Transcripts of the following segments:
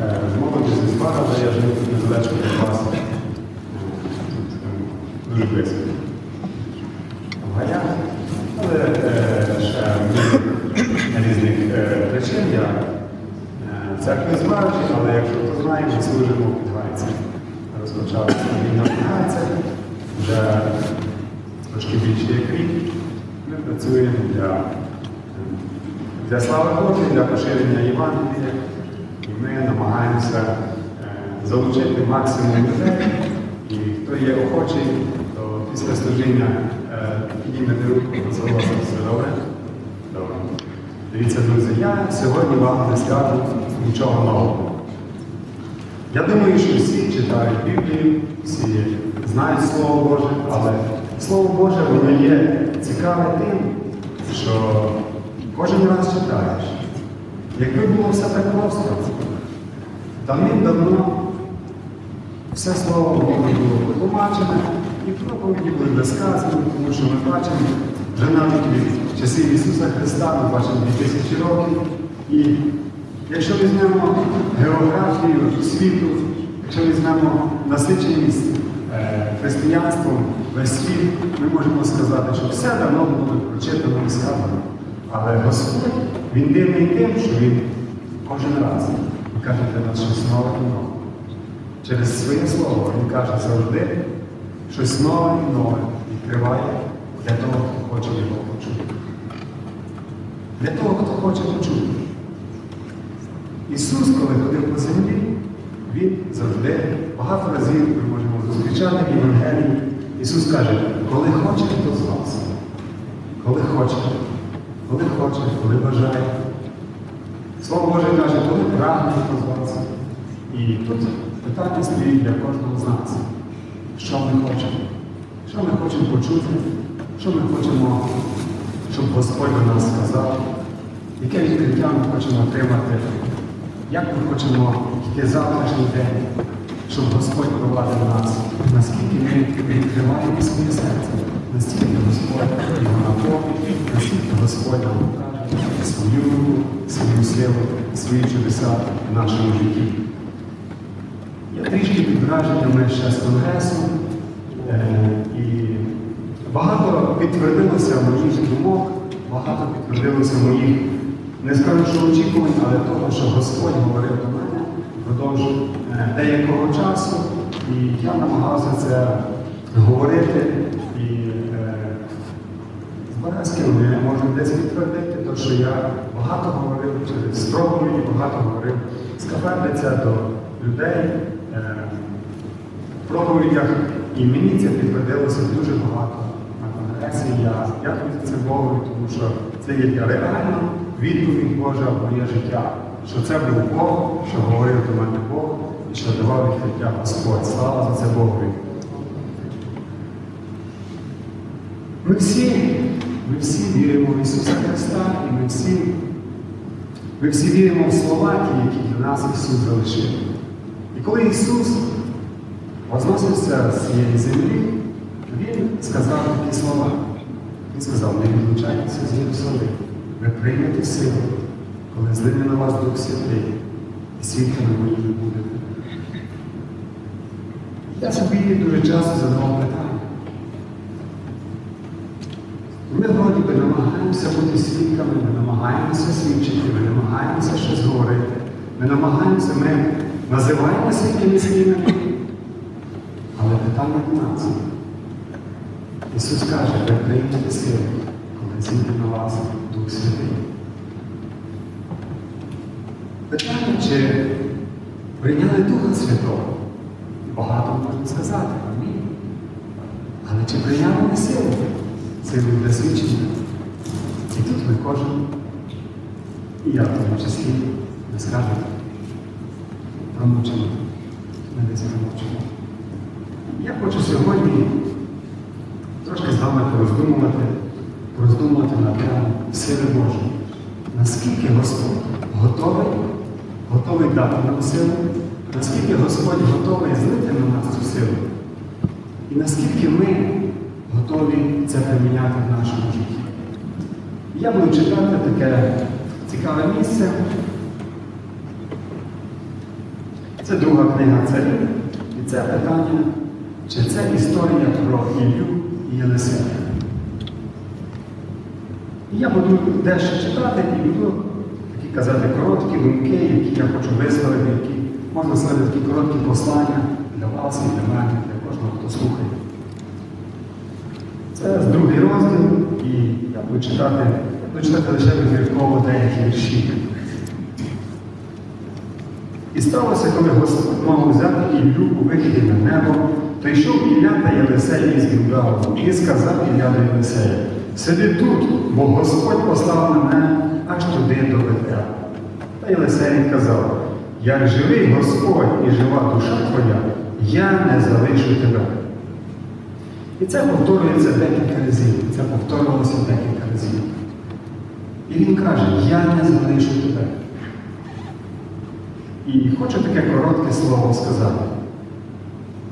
з молоді зі Спара, де я жив тут недалечко від вас. Дуже близько. В гаях. Але е, ще різних е, причин я е, в церкві але якщо хто знає, ми служимо під Гайцем. Розпочалася війна Гайцем. Вже трошки більше як рік. Ми працюємо для, для слави Божої, для поширення Євангелія. Намагаємося е, залучити максимум людей. І хто є охочий, то після служіння е, піднімете руку, розголосити все добре. Добре. Дивіться, друзі, я сьогодні вам не скажу нічого нового. Я думаю, що всі читають Біблію, всі знають Слово Боже, але Слово Боже воно є цікаве тим, що кожен раз читаєш. Якби було все так просто, давним-давно все слово Боже було потлумачене, і проповіді були безказані, тому що ми бачимо вже навіть від часів Ісуса Христа, ми бачимо 2000 років. І якщо візьмемо географію світу, якщо візьмемо насиченість е, християнством весь світ, ми можемо сказати, що все давно було прочитано і сказано. Але Господь, Він дивний тим, що Він кожен раз Каже для нас щось нове і нове. Через своє слово Він каже завжди щось нове і нове відкриває для того, хто хоче його почути. Для того, хто хоче почути. Ісус, коли ходив по землі, Він завжди багато разів ми можемо зустрічати в Євангелії. Ісус каже, коли хоче, хто з вас. Коли хоче, коли хоче, коли бажає. Слово Боже каже, коли прагне хто з вас. І тут питання стоїть для кожного з нас. Що ми хочемо? Що ми хочемо почути? Що ми хочемо, щоб Господь до нас сказав? Яке відкриття ми хочемо отримати? Як ми хочемо йти завтрашній день, щоб Господь провадив нас? Наскільки ми відкриваємо своє серце? Настільки Господь його наповнить, наскільки Господь нам свою руку, свою силу, свої чудеса в нашому житті. Я трішки під враженнями ще з конгресу. Е, і багато підтвердилося моїх думок, багато підтвердилося моїх, не скажу, що очікувань, але того, що Господь говорив до мене впродовж е, деякого часу. І я намагався це говорити. І е, з Бараським ми можемо десь підтвердити, то, що я багато говорив через проповіді, багато говорив з до людей. Е, в проповідях і мені це підтвердилося дуже багато на конгресі. Я дякую за це Богу, тому що це є реальна відповідь Божа в моє життя. Що це був Бог, що говорив до мене Бог і що давав відкриття Господь. Слава за це Богові. Ми всі, ми всі віримо в Ісуса Христа, і ми всі, ми всі віримо в слова, ті, які для нас Ісус залишив. І коли Ісус возносився з цієї землі, Він сказав такі слова. Він сказав, не відлучайтеся з Єрусалиму, ви приймете силу, коли злине на вас Дух Святий, і свідками моїми будете. Я собі дуже часто задавав питання. Ми вроді би намагаємося бути свідками, ми намагаємося свідчити, ми намагаємося щось говорити. Ми намагаємося, ми називаємося якимись іменами. Але питання до нас. Ісус каже, ви приймете силу, коли зійде на вас Дух Святий. Питання, чи прийняли Духа Святого? Багато можна сказати, амінь. Але чи прийняли силу? Силу для свідчення? І тут ми кожен, і я в тому числі, не скажемо, промовчимо. Ми десь промовчимо. Я хочу сьогодні трошки з вами пороздумувати, пороздумувати на тему сили Божої. Наскільки Господь готовий, готовий дати нам силу, наскільки Господь готовий злити на нас цю силу, і наскільки ми готові це приміняти в нашому житті. Я буду читати таке цікаве місце. Це друга книга царів. І це питання, чи це історія про Ілью і Єлисея. І я буду дещо читати і буду такі казати короткі думки, які я хочу висловити, які можна сказати такі короткі послання для вас і для мене, для кожного, хто слухає. Це другий розділ, і я буду читати, буду читати лише вибірково деякі вірші. І сталося, коли Господь мав взяти Іллю у вихіді на небо, то йшов Ілля та Єлисей із Гілгалу, і сказав Ілля до Єлисея, сиди тут, бо Господь послав мене аж туди до Бетера. Та Єлисей відказав, як живий Господь і жива душа твоя, я не залишу тебе. І це повторюється декілька разів. Це повторювалося декілька разів. І він каже, я не залишу тебе. І хочу таке коротке слово сказати.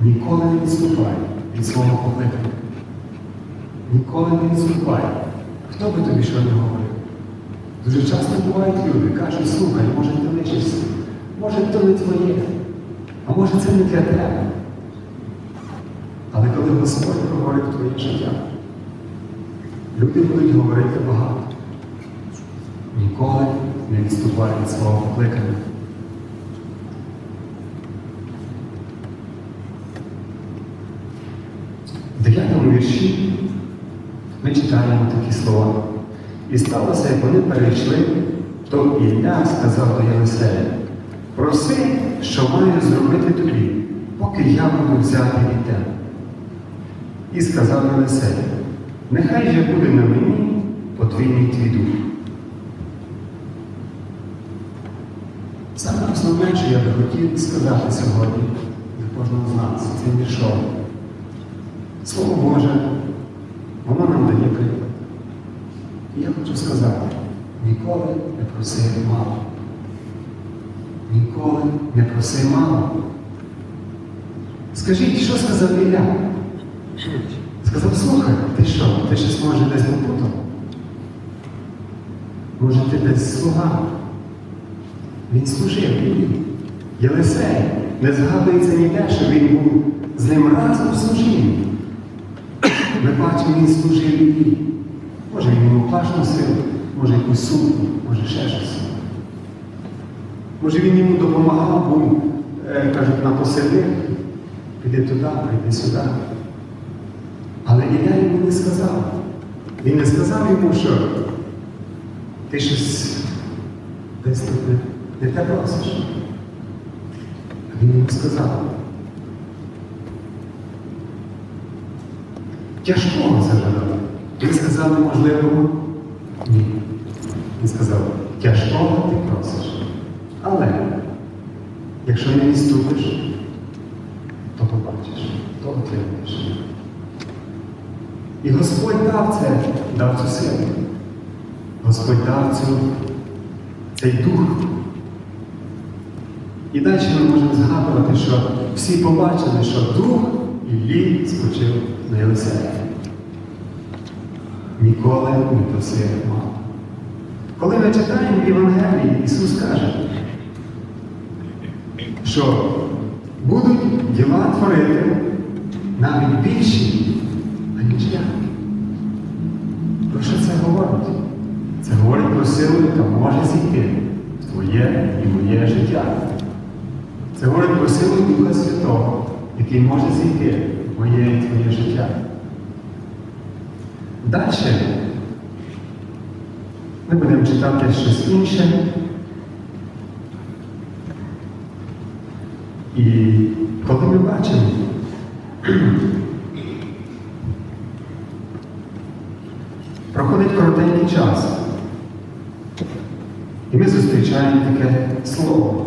Ніколи не відступай від свого покликання. Ніколи не відступай. Хто би тобі що не говорив? Дуже часто бувають люди, кажуть, слухай, може ти лишишся, може то не твоє, а може це не для тебе. Але коли Господь говорить твоє життя, люди будуть говорити багато. Ніколи не відступай від свого покликання. В дев'ятому вірші ми читаємо такі слова. І сталося, як вони перейшли, то Ілля сказав до Єлисея, проси, що маю зробити тобі, поки я буду взяти від тебе. І сказав Єлисей, нехай же буде на мені подвійний твій дух. Саме основне, що я би хотів сказати сьогодні для кожного з нас цим віршом. Слово Боже, воно нам дає приклад. І я хочу сказати, ніколи не проси мало. Ніколи не проси мало. Скажіть, що сказав Ілля? Сказав, слухай, ти що, ти щось може десь попутав? Може, ти десь слуга? Він служив Іллі. Єлисей не згадується ніде, що він був з ним разом в служінні. Ми бачимо, він служив Іллі. Може, він йому плащ носив, може якусь сумку, може ще щось. Може він йому допомагав, був, е, кажуть, на піди туди, прийди сюди. Але Ілля йому не сказав. Він не сказав йому, що ти щось десь тут не, те просиш. А він йому сказав. Тяжкого зажадав. Він сказав неможливого? Ні. Він сказав, тяжкого ти просиш. Але якщо не відступиш, то побачиш, то отримаєш. І Господь дав це, дав цю силу. Господь дав цю, цей дух. І далі ми можемо згадувати, що всі побачили, що дух Іллі скочив на Єлисея. Ніколи не просив мало. Коли ми читаємо Євангелії, Ісус каже, що будуть діла творити навіть більші, аніж я. Про що це говорить? Це говорить про силу, яка може зійти в твоє і моє життя. Це говорить про силу Духа Святого, який може зійти в моє і твоє життя. Далі ми будемо читати щось інше. І коли ми бачимо, проходить коротенький час, і ми зустрічаємо таке слово.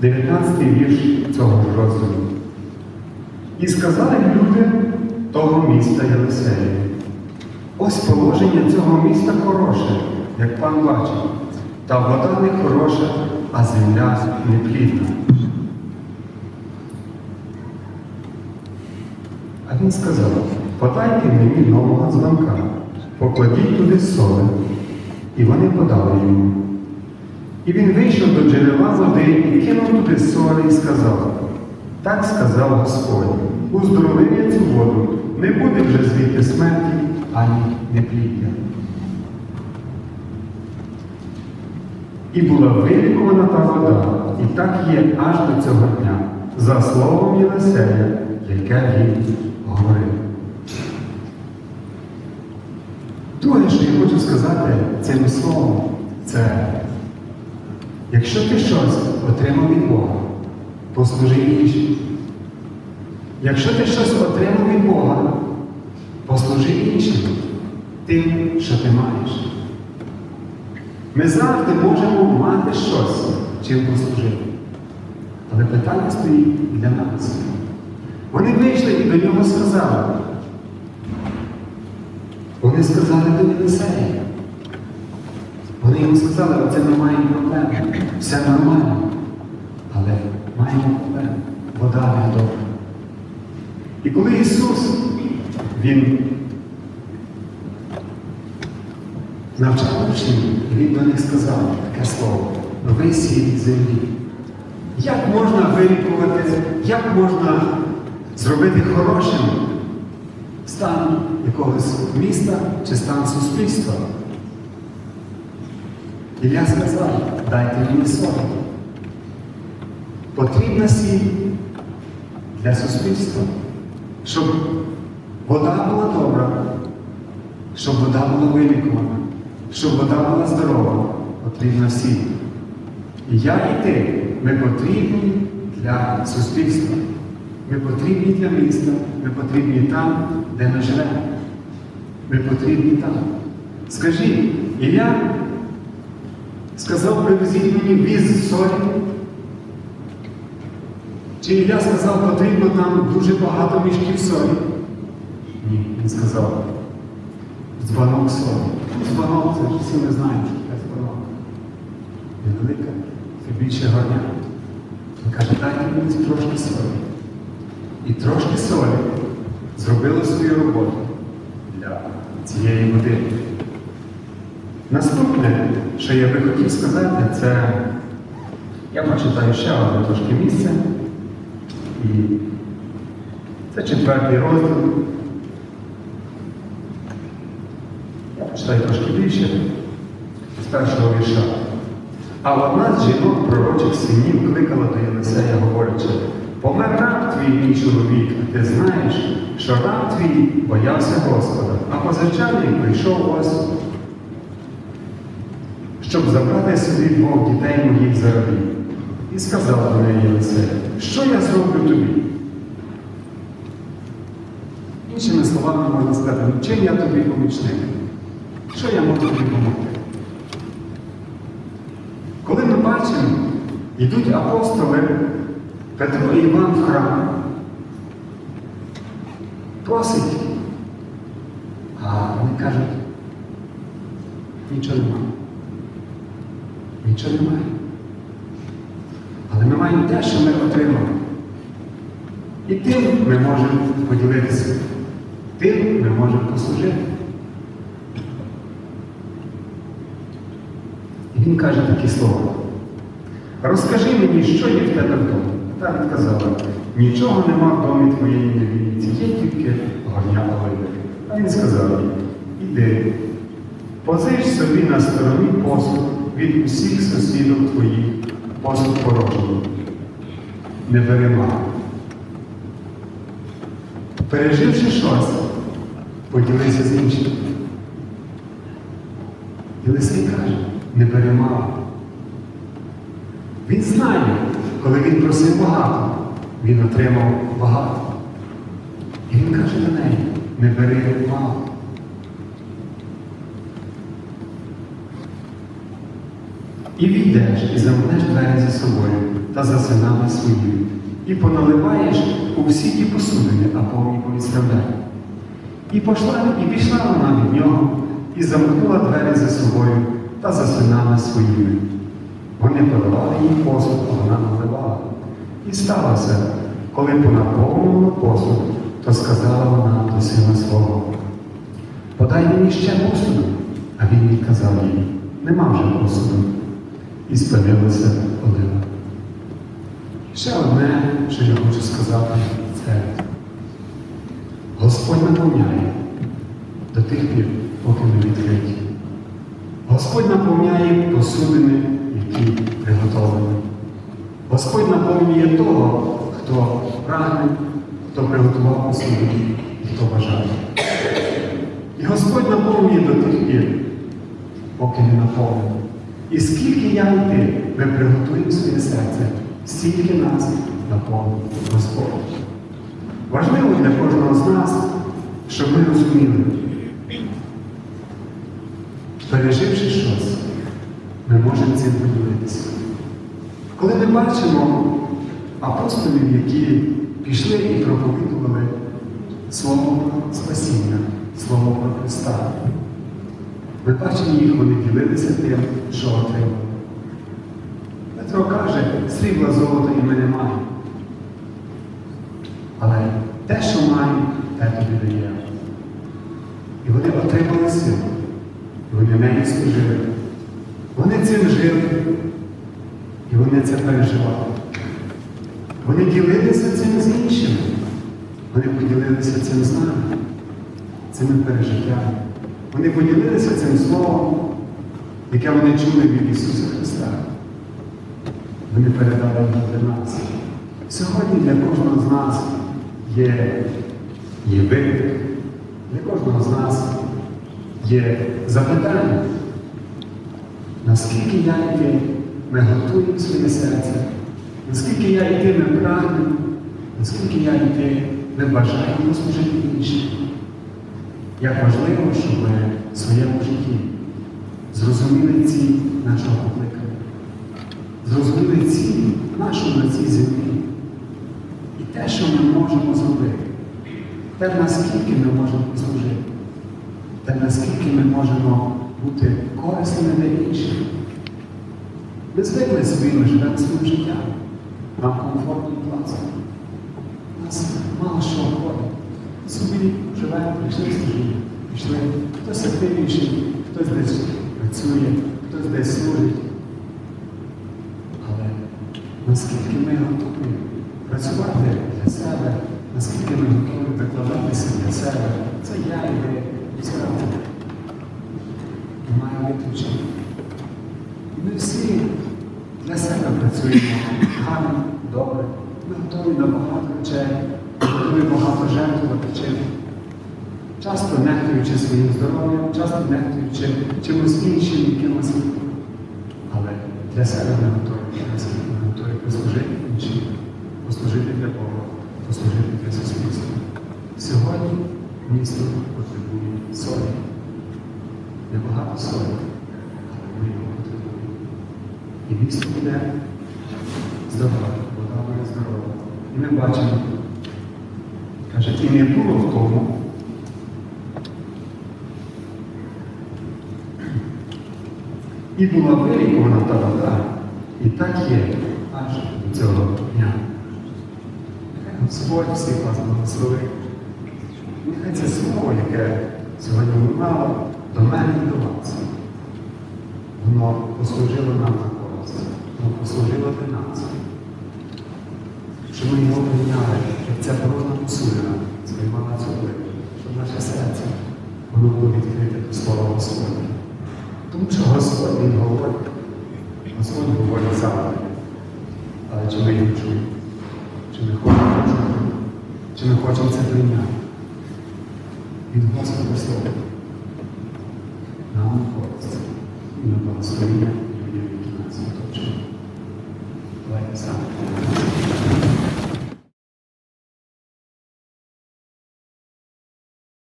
19 вірш цього ж розділу. І сказали люди того міста Єлисею. Ось положення цього міста хороше, як пан бачить, та вода не хороша, а земля неплідна. А він сказав, подайте мені нового дзвонка, покладіть туди соли. І вони подали йому. І він вийшов до джерела води і кинув туди солі і сказав, так сказав Господь, уздоровив я цю воду, не буде вже звідти смерті, ані непліддя. І була вилікувана та вода, і так є аж до цього дня, за словом Єлисея, яке він говорив. Друге, що я хочу сказати цим словом, це якщо ти щось отримав від Бога, послужи іншим. Якщо ти щось отримав від Бога, послужи іншим тим, що ти маєш. Ми завжди можемо мати щось, чим послужити. Але питання стоїть для нас. Вони вийшли і до нього сказали. Вони сказали до Єлисея. Вони йому сказали, оце ми маємо проблему. Все нормально. Але маємо проблему. Вода не добра. І коли Ісус, Він навчав учнів, Він до них сказав таке слово, новий світ землі. Як можна вилікувати, як можна зробити хорошим стан якогось міста чи стан суспільства? Ілля сказав, дайте мені солі. Потрібна сіль для суспільства, щоб вода була добра, щоб вода була вилікувана, щоб вода була здорова, потрібна сіль. І я і ти, ми потрібні для суспільства. Ми потрібні для міста, ми потрібні там, де ми живемо. Ми потрібні там. Скажіть, Ілля сказав, привезіть мені віз солі. Чи Ілля сказав, потрібно там дуже багато мішків солі? Ні, він сказав, дзвонок солі. Дзвонок, це ж всі ми знаємо, що таке дзвонок. Невелика, це більше горня. Він каже, дайте мені трошки солі. І трошки солі зробило свою роботу для цієї води. Наступне, що я би хотів сказати, це я прочитаю ще одне трошки місце. І це четвертий розділ. Я прочитаю трошки більше з першого вірша. А одна з жінок пророчих синів кликала до Єлисея, говорячи, помер раб твій мій чоловік, а ти знаєш, що раб твій боявся Господа, а позичальник прийшов ось, щоб забрати собі двох дітей моїх за. І сказала до неї Єлисея, що я зроблю тобі? Іншими словами можна сказати, чим я тобі помічник? Що я можу тобі допомогти? Коли ми бачимо, йдуть апостоли Петро і Іван в храм, просить, а вони кажуть, нічого немає. Нічого немає. Але ми маємо те, що ми отримали. І тим ми можемо поділитися. Тим ми можемо послужити. І він каже такі слова. Розкажи мені, що є в тебе вдома. Та відказала, нічого нема в домі твоєї невільниці, є тільки горня оливи. А він сказав їй, іди, позич собі на стороні посуд від усіх сусідів твоїх, посуд порожній. Не бери мало. Переживши щось, поділися з іншим. Єлисей каже, не бери. Він знає, коли він просив багато, він отримав багато. І він каже до неї, не бери мало. І війдеш, і замкнеш двері за собою та за синами своїми, і поналиваєш у всі ті посудини, а повні повідставляй. І пішла, і пішла вона від нього, і замкнула двері за собою та за синами своїми. Вони подавали їй посуд, а вона наливала. І сталося, коли понаповнила посуд, то сказала вона до сина свого, подай мені ще посуду. А він відказав їй, нема вже посуду. і спинилася олива. Ще одне, що я хочу сказати, це Господь наповняє до тих пір, поки ми відкриті. Господь наповняє посудини, які приготовлені. Господь наповнює того, хто прагне, хто приготував посудини і хто бажає. І Господь наповнює до тих пір, поки не наповнений. І скільки я і ти, ми приготуємо своє серце, стільки нас наповнить Господь. Важливо для кожного з нас, щоб ми розуміли, переживши щось, ми можемо цим поділитися. Коли ми бачимо апостолів, які пішли і проповідували Слово спасіння, Слово про Христа, ми бачимо їх, вони ділилися тим, що отримали. Петро каже, срібла золота і ми не маємо. Але те, що маємо, те тобі дає. І вони отримали силу. І вони нею служили. Вони цим жили. І вони це переживали. Вони ділилися цим з іншими. Вони поділилися цим з нами, цими пережиттями. Вони поділилися цим словом, яке вони чули від Ісуса Христа. Вони передали його для нас. Сьогодні для кожного з нас є, є виклик, для кожного з нас є запитання, наскільки я і ти ми готуємо своє серце, наскільки я і ти ми прагнемо, наскільки я і ти ми бажаємо служити іншим. Як важливо, щоб ми в своєму житті зрозуміли ціль нашого покликання, зрозуміли ціль нашу на цій землі. І те, що ми можемо зробити, те, наскільки ми можемо послужити, те, наскільки ми можемо бути корисними для інших. Ми звикли собі, ми живемо своїм життям, нам комфортний плац. Нас мало що входить. Собі живемо, прийшли служіння, пішли. Хтось активніший, хтось десь працює, хтось десь служить. Але наскільки ми готові працювати для себе, наскільки ми готові викладатися для себе, це я і ви справді. Виключення. І Ми всі для себе працюємо гарно, добре. Ми готові на багато речей, готові багато жертвувати чим. Часто нехтуючи своїм здоров'ям, часто нехтуючи чимось іншим, якимось. Але для себе ми готові, наскільки ми готові послужити іншим, послужити для Бога, послужити для суспільства. Сьогодні місто потребує солі. Небагато солі, але ми його потребуємо. І місто буде здорове, вода буде здорова. І ми бачимо, каже, і не було в тому. І була вилікувана та вода, і так є аж до цього дня. Нехай Господь всіх вас благословить. Нехай це слово, яке сьогодні лунало до мене і до вас. Воно послужило нам на користь, воно послужило для нас. Щоб ми його прийняли, як ця порожна посудина сприймала цю глибу, щоб наше серце воно було відкрите до Слова Господня. Тому що Господь Він говорить, Господь говорить завжди. Але чи ми його